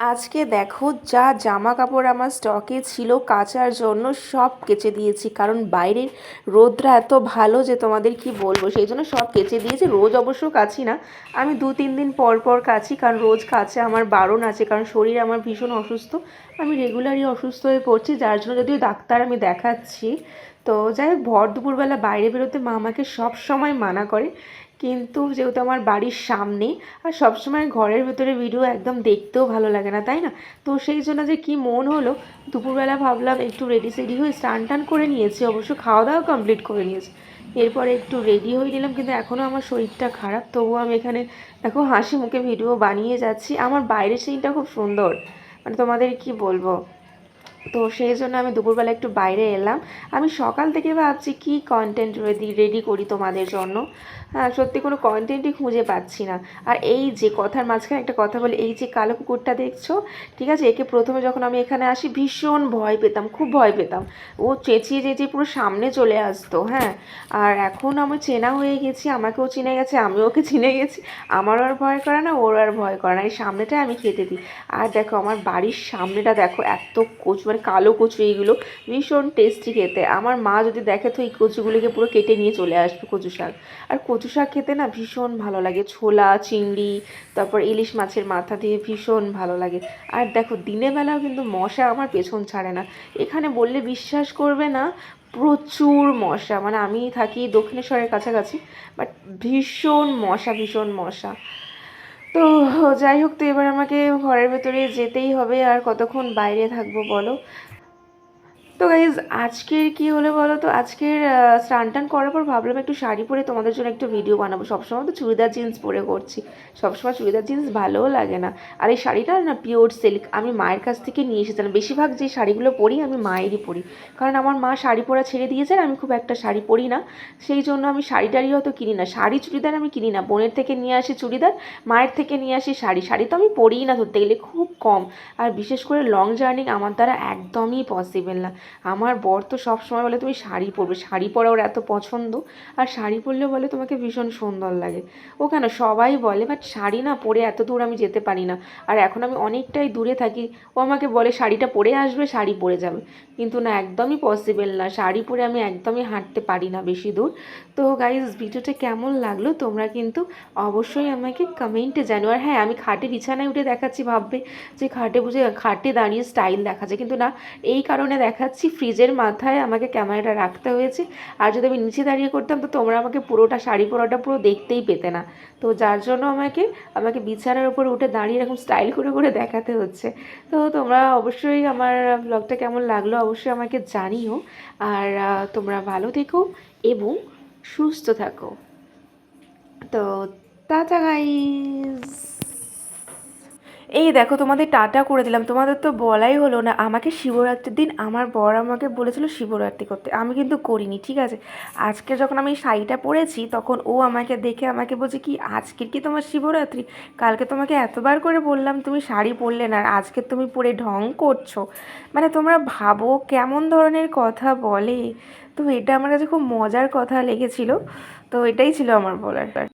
আজকে দেখো যা জামা কাপড় আমার স্টকে ছিল কাচার জন্য সব কেচে দিয়েছি। কারণ বাইরের রোদরা এত ভালো যে তোমাদের কি বলব, সেই জন্য সব কেচে দিয়েছি। রোজ অবশ্য কাছি না, আমি দু তিন দিন পর পর কাছি কারণ রোজ কাছে আমার বারণ আছে, কারণ শরীর আমার ভীষণ অসুস্থ। আমি রেগুলারই অসুস্থ হয়ে পড়ছি, যার জন্য যদিও ডাক্তার আমি দেখাচ্ছি। তো যাই হোক, ভর দুপুরবেলা বাইরে বেরোতে মা আমাকে সময় মানা করে। কিন্তু যেহেতু আমার বাড়ির সামনে, আর সবসময় ঘরের ভেতরে ভিডিও একদম দেখতেও ভালো লাগে না, তাই না? তো সেই জন্য যে কি মন হলো, দুপুরবেলা ভাবলাম একটু রেডি সেডি হয়ে স্নান টান করে নিয়েছি, অবশ্য খাওয়া দাওয়া কমপ্লিট করে নিয়েছি। এরপরে একটু রেডি হয়ে নিলাম, কিন্তু এখনও আমার শরীরটা খারাপ, তবুও আমি এখানে দেখো হাসি মুখে ভিডিও বানিয়ে যাচ্ছি। আমার বাইরের সিনটা খুব সুন্দর। মানে তোমাদের কি বলব? তো সেই জন্য আমি দুপুরবেলা একটু বাইরে এলাম। আমি সকাল থেকে ভাবছি কি কন্টেন্ট রেডি রেডি করি তোমাদের জন্য। হ্যাঁ সত্যি কোনো কন্টেন্টই খুঁজে পাচ্ছি না। আর এই যে কথার মাঝখানে একটা কথা বলি, এই যে কালো কুকুরটা দেখছ, ঠিক আছে? একে প্রথমে যখন আমি এখানে আসি, ভীষণ ভয় পেতাম, খুব ভয় পেতাম। ও চেঁচিয়ে চেঁচিয়ে পুরো সামনে চলে আসতো হ্যাঁ? আর এখন আমি চেনা হয়ে গেছি, আমাকেও চিনে গেছে, আমিও ওকে চিনে গেছি। আমারও আর ভয় করে না ওর আর ভয় করে না। এই সামনেটাই আমি খেতে দিই। আর দেখো, আমার বাড়ির সামনেটা দেখো, এত কচু মানে কালো কচু এইগুলো ভীষণ টেস্টি খেতে। আমার মা যদি দেখে তো এই কচুগুলিকে পুরো কেটে নিয়ে চলে আসবে কচু শাক। আর কচু শাক খেতে না ভীষণ ভালো লাগে। ছোলা, চিংড়ি, তারপর ইলিশ মাছের মাথা দিয়ে ভীষণ ভালো লাগে। আর দেখো, দিনের বেলাও কিন্তু মশা আমার পেছন ছাড়ে না। এখানে বললে বিশ্বাস করবে না, প্রচুর মশা। মানে আমি থাকি দক্ষিণেশ্বরের কাছাকাছি বাট ভীষণ মশা ভীষণ মশা। তো যাই হোক, তো এবার আমাকে ঘরের ভেতরে যেতেই হবে আর কতক্ষণ বাইরে থাকব বলো? তো গাইজ আজকের কি হলো বলো তো? আজকের স্নান টান করার পর ভাবলাম একটু শাড়ি পরে তোমাদের জন্য একটু ভিডিও বানাবো। সবসময় তো চুড়িদার জিন্স পরে করছি। সবসময় চুড়িদার জিন্স ভালোও লাগে না। আর এই শাড়িটা না পিওর সিল্ক আমি মায়ের কাছ থেকে নিয়ে এসেছিলাম বেশিরভাগ যে শাড়িগুলো পরি, আমি মায়েরই পরি। কারণ আমার মা শাড়ি পরা ছেড়ে দিয়েছেন আমি খুব একটা শাড়ি পরি না। সেই জন্য আমি শাড়ি টাড়ি হয়তো কিনি না। শাড়ি, চুড়িদার আমি কিনি না। বোনের থেকে নিয়ে আসি চুড়িদার, মায়ের থেকে নিয়ে আসি শাড়ি। শাড়ি তো আমি পরিই না ধরতে গেলে, খুব কম। আর বিশেষ করে লং জার্নি আমার দ্বারা একদমই পসিবল না। আমার বর তো সবসময় বলে, তুমি শাড়ি পরবে। শাড়ি পরা ওর এত পছন্দ, আর শাড়ি পরলে বলে তোমাকে ভীষণ সুন্দর লাগে। ও কেন, সবাই বলে, বাট শাড়ি না পরে এত দূর আমি যেতে পারি না। আর এখন আমি অনেকটাই দূরে থাকি, ও আমাকে বলে, শাড়িটা পরে আসবে, শাড়ি পরে যাবে। কিন্তু না, একদমই পসিবল না। শাড়ি পরে আমি একদমই হাঁটতে পারি না বেশি দূর। তো গাইজ ভিডিওটা কেমন লাগল তোমরা কিন্তু অবশ্যই আমাকে কমেন্টে জানো আর হ্যাঁ আমি খাটে বিছানায় উঠে দেখাচ্ছি, ভাববে যে খাটে বুঝে খাটে দাঁড়িয়ে স্টাইল দেখাচ্ছে। কিন্তু না, এই কারণে দেখাচ্ছি ফ্রিজের মাথায় আমাকে ক্যামেরাটা রাখতে হয়েছে। আর যদি আমি নিচে দাঁড়িয়ে করতাম, তো তোমরা আমাকে পুরোটা শাড়ি পরাটা পুরো দেখতেই পেতে না। তো যার জন্য আমাকে আমাকে বিছানার উপর উঠে দাঁড়িয়ে এরকম স্টাইল করে করে দেখাতে হচ্ছে। তো তোমরা অবশ্যই আমার ব্লগটা কেমন লাগল অবশ্যই আমাকে জানিও। আর তোমরা ভালো থেকো এবং সুস্থ থাকো। তো গাইজ এই দেখো তোমাদের টাটা করে দিলাম। তোমাদের তো বলাই হলো না। আমাকে শিবরাত্রির দিন আমার বর আমাকে বলেছিল শিবরাত্রি করতে। আমি কিন্তু করিনি, ঠিক আছে? আজকে যখন আমি শাড়িটা পরেছি, তখন ও আমাকে দেখে আমাকে বলছে, কি, আজকের কি তোমার শিবরাত্রি? কালকে তোমাকে এতবার করে বললাম, তুমি শাড়ি পরলে না, আর আজকে তুমি পরে ঢং করছ। মানে তোমরা ভাবো কেমন ধরনের কথা বলে। তো এটা আমার কাছে খুব মজার কথা লেগেছিল। তো এটাই ছিল আমার বলার।